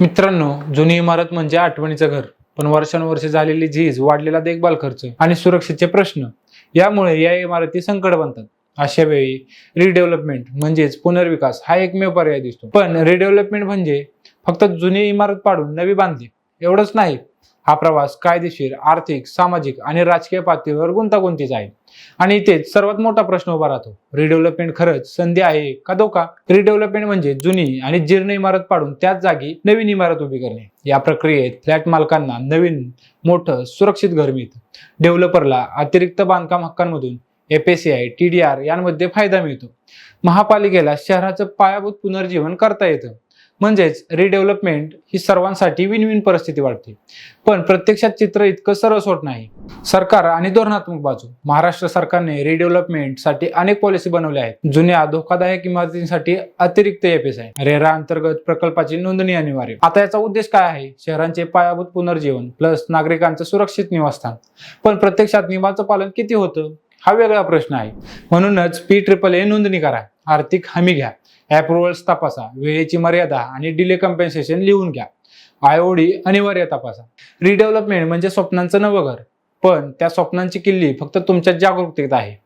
मित्रांनो जुनी इमारत म्हणजे आठवणीचं घर. पण वर्षानुवर्षे झालेली झीज वाढलेला देखभाल खर्च आणि सुरक्षेचे प्रश्न यामुळे या इमारती संकट बनतात. अशा वेळी रिडेव्हलपमेंट म्हणजेच पुनर्विकास हा एकमेव पर्याय दिसतो. पण रिडेव्हलपमेंट म्हणजे फक्त जुनी इमारत पाडून नवी बांधली. एवढंच नाही हा प्रवास कायदेशीर आर्थिक सामाजिक आणि राजकीय पातळीवर गुंतागुंतीचा आहे. आणि इथेच सर्वात मोठा प्रश्न उभा राहतो रिडेव्हलपमेंट खरंच संधी आहे का धोका? रिडेव्हलपमेंट म्हणजे जुनी आणि जीर्ण इमारत पाडून त्याच जागी नवीन इमारत उभी करणे. या प्रक्रियेत फ्लॅट मालकांना नवीन मोठं सुरक्षित घर मिळतं. डेव्हलपरला अतिरिक्त बांधकाम हक्कांमधून एफएसीआय टी डी आर यांमध्ये फायदा मिळतो. महापालिकेला शहराचं पायाभूत पुनर्जीवन करता येतं. म्हणजेच रिडेव्हलपमेंट ही सर्वांसाठी विन विन परिस्थिती वाटते. पण प्रत्यक्षात चित्र इतकं सरळ होत नाही. सरकार आणि धोरणात्मक बाजू. महाराष्ट्र सरकारने रिडेव्हलपमेंटसाठी अनेक पॉलिसी बनवल्या आहेत. जुन्या धोकादायक इमारतींसाठी अतिरिक्त एफएस आहे. रेरा अंतर्गत प्रकल्पाची नोंदणी अनिवार्य. आता याचा उद्देश काय आहे? शहरांचे पायाभूत पुनर्जीवन प्लस नागरिकांचं सुरक्षित निवासस्थान. पण प्रत्यक्षात नियमाचं पालन किती होतं? हा वेगळा प्रश्न आहे. म्हणूनच पी ट्रिपल ए नोंदणी करा आर्थिक हमी घ्या अप्रुव्हल्स तपासा वेळेची मर्यादा आणि डिले कम्पेन्सेशन लिहून घ्या. आयओडी अनिवार्य तपासा. रिडेव्हलपमेंट म्हणजे स्वप्नांचं नवं घर. पण त्या स्वप्नांची किल्ली फक्त तुमच्या जागरूकतेत आहे.